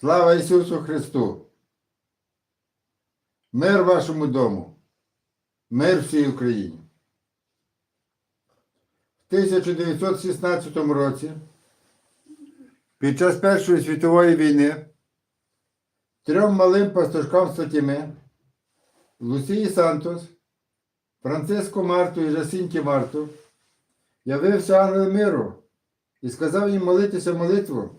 Слава Ісусу Христу! Мир вашому дому, мир всій Україні. В 1916 році, під час Першої світової війни, трьом малим пастушкам Сатіми, Лусії Сантос, Франциско Марту і Жасінті Марту, явився ангел миру і сказав їм молитися молитву,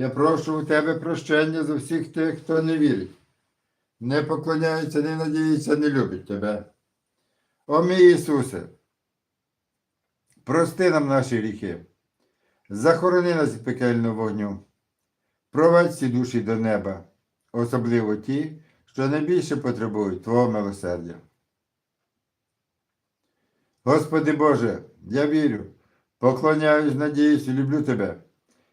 Я прошу у Тебе прощення за всіх тих, хто не вірить. Не поклоняється, не надіється, не любить Тебе. О мій Ісусе, прости нам наші гріхи, захорони нас від пекельного вогню, провадь ці душі до неба, особливо ті, що найбільше потребують Твого милосердя. Господи Боже, я вірю, поклоняюсь, надіюсь люблю Тебе.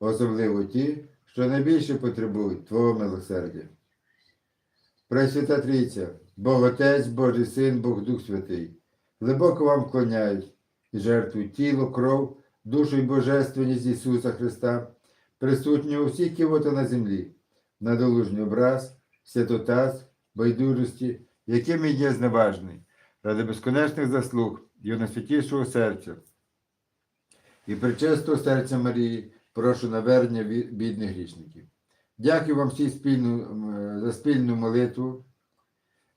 особливо ті, що найбільше потребують Твого милосердя. Пресвята Трійця, Бог Отець, Божий Син, Бог Дух Святий, глибоко вам вклоняють і жертвують тіло, кров, душу і божественність Ісуса Христа, присутні у всіх кивота на землі, на долужний образ, святотаз, байдужості, якими є зневажний, ради безконечних заслуг Його найсвятішого серця. І причистого серця Марії прошу навернення бідних грішників. Дякую вам всі спільну, за спільну молитву.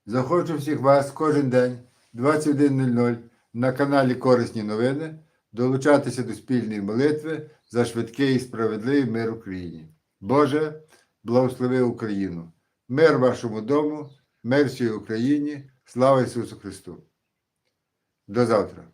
Захочу всіх вас кожен день 21.00 на каналі Корисні новини долучатися до спільної молитви за швидкий і справедливий мир Україні. Боже, благослови Україну! Мир вашому дому, Мир всій Україні. Слава Ісусу Христу! До завтра!